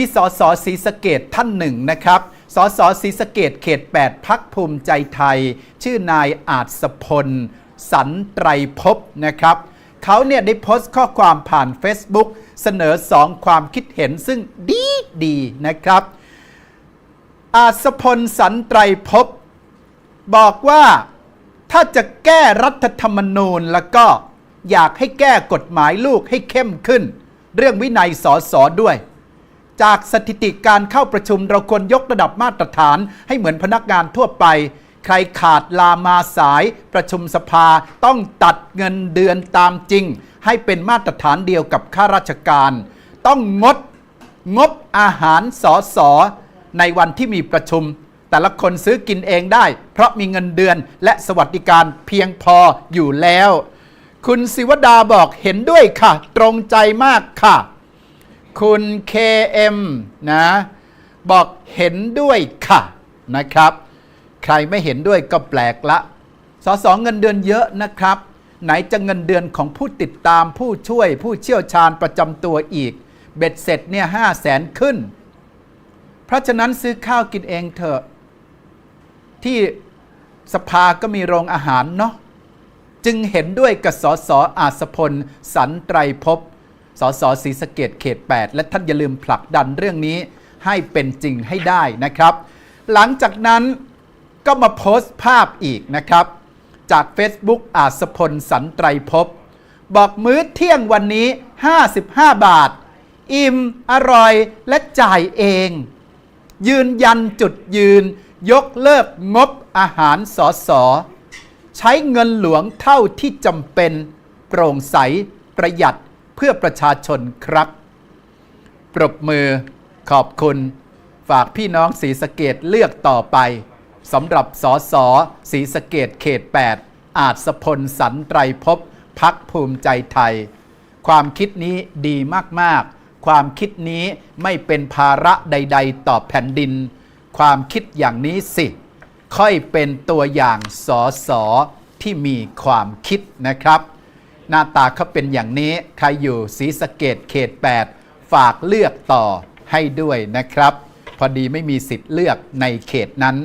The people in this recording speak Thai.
มีสสศรีสะเกดท่านหนึ่งนะครับสสศรีสะเกดเขต 8 พักภูมิใจไทย ชื่อนายอาจสพล สันไตรภพนะครับเขาเนี่ยได้โพสต์ข้อความผ่าน Facebook เสนอสองความคิดเห็นซึ่งดีดีนะครับ อาสพลสันไตรภพบอกว่าถ้าจะแก้รัฐธรรมนูญแล้วก็อยากให้แก้กฎหมายลูกให้เข้มขึ้น เรื่องวินัยสอสอด้วย จากสถิติการเข้าประชุมเราควรยกระดับมาตรฐาน ให้เหมือนพนักงานทั่วไป ใครขาดลามาสายประชุมสภาต้องตัดเงินเดือนตามจริง ให้เป็นมาตรฐานเดียวกับข้าราชการ ต้องงดงบอาหารสอสอในวันที่มีประชุม แต่ละคนซื้อกินเองได้ เพราะมีเงินเดือนและสวัสดิการเพียงพออยู่แล้ว คุณศิวดาบอกเห็นด้วยค่ะ ตรงใจมากค่ะ คุณ KM นะ บอกเห็นด้วยค่ะนะครับ ใครไม่เห็นด้วยก็แปลกละสอสองเงินเดือนเยอะนะครับ ไหนจะเงินเดือนของผู้ติดตามผู้ช่วยผู้เชี่ยวชาญประจำตัวอีก เบ็ดเสร็จเนี่ยห้าแสนขึ้น เพราะฉะนั้นซื้อข้าวกินเองเถอะ ที่สภาก็มีโรงอาหารเนาะจึงเห็นด้วยกับสสอาสพล สันไตรภพ สสศรีสะเกดเขต 8 และท่านอย่าลืมผลักดันเรื่องนี้ให้เป็นจริงให้ได้นะครับ หลังจากนั้นก็มาโพสต์ภาพอีกนะครับ จาก Facebook อาสพลสันไตรภพบอกมื้อเที่ยงวันนี้ 55 บาท อิ่ม อร่อยและจ่ายเอง ยืนยันจุดยืน ยกเลิกงบอาหารสอสอใช้เงินหลวงเท่าที่จำเป็น โปร่งใส ประหยัด พื่อประชาชนครับ ปรบมือขอบคุณ ฝากพี่น้องศรีสเกดเลือกต่อไปสำหรับสอสอศรีสเกดเขต 8 อาจสพลสันไตรภพพักภูมิใจไทย ความคิดนี้ดีมากๆ ความคิดนี้ไม่เป็นภาระใด ๆ ต่อแผ่นดิน ความคิดอย่างนี้สิ ค่อยเป็นตัวอย่างสอสอที่มีความคิดนะครับ หน้าตาเขาเป็นอย่างนี้ ใครอยู่ศรีสะเกดเขต 8 ฝากเลือกต่อให้ด้วยนะครับ พอดีไม่มีสิทธิ์เลือกในเขตนั้น